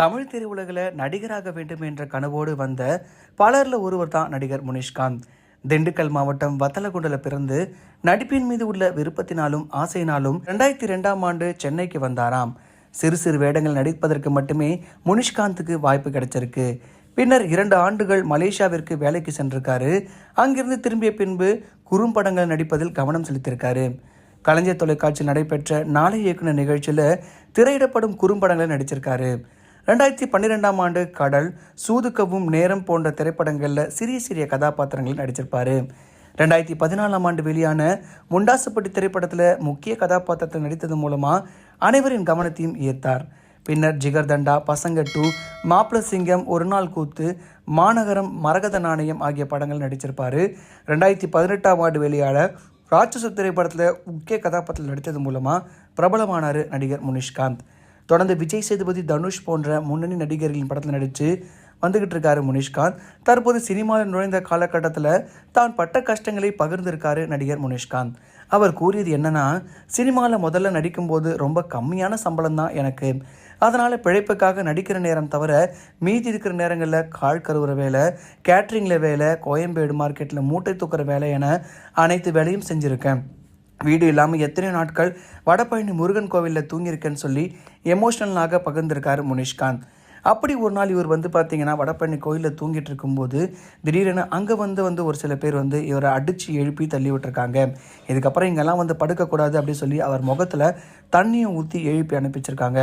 தமிழ் திரையுலகில் நடிகராக வேண்டும் என்ற கனவோடு வந்த பலரில் ஒருவர் தான் நடிகர் முனிஷ்காந்த். திண்டுக்கல் மாவட்டம் வத்தலகுண்டில் பிறந்து நடிப்பின் மீது உள்ள விருப்பத்தினாலும் ஆசையினாலும் ரெண்டாயிரத்தி ரெண்டாம் ஆண்டு சென்னைக்கு வந்தாராம். சிறு சிறு வேடங்கள் நடிப்பதற்கு மட்டுமே முனிஷ்காந்துக்கு வாய்ப்பு கிடைச்சிருக்கு. பின்னர் இரண்டு ஆண்டுகள் மலேசியாவிற்கு வேலைக்கு சென்றிருக்காரு. அங்கிருந்து திரும்பிய பின்பு குறும்படங்கள் நடிப்பதில் கவனம் செலுத்தியிருக்காரு. கலைஞர் தொலைக்காட்சியில் நடைபெற்ற நாளை இயக்குனர் நிகழ்ச்சியில் திரையிடப்படும் குறும்படங்களை நடிச்சிருக்காரு. ரெண்டாயிரத்தி பன்னிரெண்டாம் ஆண்டு கடல் சூதுக்கவும் நேரம் போன்ற திரைப்படங்களில் சிறிய சிறிய கதாபாத்திரங்களில் நடிச்சிருப்பார். ரெண்டாயிரத்தி பதினாலாம் ஆண்டு வெளியான முண்டாசுப்பட்டி திரைப்படத்தில் முக்கிய கதாபாத்திரத்தில் நடித்தது மூலமாக அனைவரின் கவனத்தையும் ஈர்த்தார். பின்னர் ஜிகர்தண்டா பசங்க டூ மாப்பிள சிங்கம் ஒரு நாள் கூத்து மாநகரம் மரகத நாணயம் ஆகிய படங்கள் நடிச்சிருப்பாரு. ரெண்டாயிரத்தி பதினெட்டாம் ஆண்டு வெளியான ராட்சச திரைப்படத்தில் முக்கிய கதாபாத்திரத்தில் நடித்தது மூலமாக பிரபலமானார் நடிகர் முனிஷ்காந்த். தொடர்ந்து விஜய் சேதுபதி தனுஷ் போன்ற முன்னணி நடிகர்களின் படத்தில் நடித்து வந்துகிட்டு இருக்காரு முனிஷ்காந்த். தற்போது சினிமாவில் நுழைந்த காலகட்டத்தில் தான் பட்ட கஷ்டங்களை பகிர்ந்திருக்காரு நடிகர் முனிஷ்காந்த். அவர் கூறியது என்னன்னா சினிமாவில் முதல்ல நடிக்கும்போது ரொம்ப கம்மியான சம்பளம் தான் எனக்கு. அதனால் பிழைப்புக்காக நடிக்கிற நேரம் தவிர மீதி இருக்கிற நேரங்களில் கால் கருவுற வேலை கேட்ரிங்கில் வேலை கோயம்பேடு மார்க்கெட்டில் மூட்டை தூக்குற வேலை என அனைத்து வேலையும் செஞ்சுருக்கேன். வீடு இல்லாமல் எத்தனை நாட்கள் வடபழனி முருகன் கோவிலில் தூங்கியிருக்கேன்னு சொல்லி எமோஷ்னலாக பகிர்ந்திருக்காரு முனிஷ்காந்த். அப்படி ஒரு நாள் இவர் வந்து பார்த்தீங்கன்னா வடபழனி கோயிலில் தூங்கிட்டு இருக்கும்போது திடீரென அங்கே வந்து வந்து ஒரு சில பேர் வந்து இவரை அடித்து எழுப்பி தள்ளி விட்டுருக்காங்க. இதுக்கப்புறம் இங்கெல்லாம் வந்து படுக்கக்கூடாது அப்படின்னு சொல்லி அவர் முகத்தில் தண்ணியை ஊற்றி எழுப்பி அனுப்பிச்சிருக்காங்க.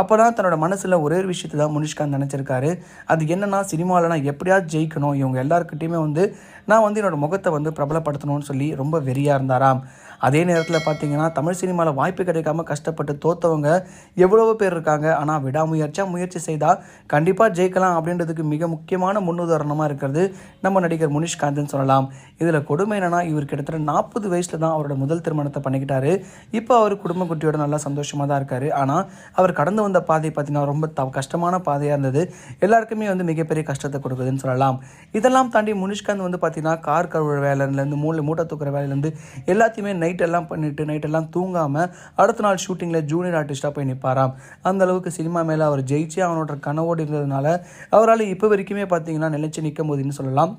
அப்போ தான் தன்னோட மனசில் ஒரே ஒரு விஷயத்தை தான் முனிஷ்காந்த் நினச்சிருக்காரு. அது என்னென்னா சினிமாவில் நான் எப்படியாவது ஜெயிக்கணும். இவங்க எல்லாருக்கிட்டையுமே வந்து நான் வந்து என்னோடய முகத்தை வந்து பிரபலப்படுத்தணும்னு சொல்லி ரொம்ப வெறியாக இருந்தாராம். அதே நேரத்தில் பார்த்தீங்கன்னா தமிழ் சினிமாவில் வாய்ப்பு கிடைக்காம கஷ்டப்பட்டு தோத்தவங்க எவ்வளவோ பேர் இருக்காங்க. ஆனால் விடாமுயற்சியாக முயற்சி செய்தால் கண்டிப்பாக ஜெயிக்கலாம் அப்படின்றதுக்கு மிக முக்கியமான முன்னுதாரணமாக இருக்கிறது நம்ம நடிகர் முனிஷ்காந்த்னு சொல்லலாம். இதில் கொடுமை என்னன்னா இவர் கிட்டத்தட்ட நாற்பது வயசில் தான் அவரோட முதல் திருமணத்தை பண்ணிக்கிட்டாரு. இப்போ அவர் குடும்ப குட்டியோட நல்லா சந்தோஷமாக தான் இருக்கார். ஆனால் அவர் கடந்து வந்த பாதை பார்த்தீங்கன்னா ரொம்ப த கஷ்டமான பாதையாக இருந்தது. எல்லாருக்குமே வந்து மிகப்பெரிய கஷ்டத்தை கொடுக்குதுன்னு சொல்லலாம். இதெல்லாம் தாண்டி முனிஷ்காந்த் வந்து பார்த்தீங்கன்னா கார் கழுவுற வேலையிலேருந்து மூளை மூட்டை தூக்குற வேலையிலேருந்து எல்லாத்தையுமே நைட்டெல்லாம் பண்ணிவிட்டு நைட்டெல்லாம் தூங்காமல் அடுத்த நாள் ஷூட்டிங்கில் ஜூனியர் ஆர்டிஸ்ட்டாக போய் நிற்பாராம் அந்த அளவுக்கு சினிமா மேலே அவர் ஜெயிச்சு அவனோட கனவோடு இருந்ததுனால அவரால் இப்போ வரைக்குமே பார்த்தீங்கன்னா நிலைச்சு நிற்க போதுன்னு சொல்லலாம்.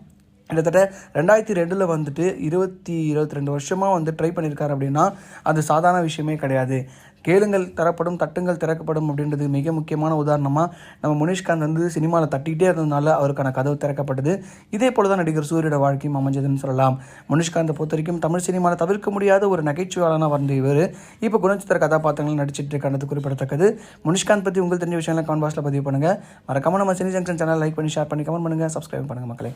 கிட்டத்தட்ட ரெண்டாயிரத்தி ரெண்டில் வந்துட்டு இருபத்தி இருபத்தி ரெண்டு வருஷமாக வந்து ட்ரை பண்ணியிருக்காரு அப்படின்னா அது சாதாரண விஷயமே கிடையாது. கேளுங்கள் தரப்படும் தட்டுங்கள் திறக்கப்படும் அப்படின்றது மிக முக்கியமான உதாரணமாக நம்ம முனிஷ்காந்த் வந்து சினிமாவில் தட்டிகிட்டே இருந்ததுனால அவருக்கான கதவு திறக்கப்பட்டது. இதே போல தான் நடிகர் சூரியோட வாழ்க்கையும் அமைஞ்சதுன்னு சொல்லலாம். முனிஷ்காந்தை பொறுத்த வரைக்கும் தமிழ் சினிமாவில் தவிர்க்க முடியாத ஒரு நகைச்சுவையாளனாக வந்த இவர். இப்போ குணச்சித்திர கதாபாத்திரங்கள் நடிச்சிட்டு இருக்கானது குறிப்பிடத்தக்கது. முனிஷ்காந்த் பற்றி உங்களுக்கு தெரிஞ்ச விஷயங்களை கமெண்ட் பாக்ஸில் பதிவு பண்ணுங்கள் மறக்காம நம்ம சினி ஜங்ஷன் சேனல் லைக் பண்ணி ஷேர் பண்ணி கமெண்ட் பண்ணுங்கள் சப்ஸ்கிரைப் பண்ணுங்கள் மக்களே.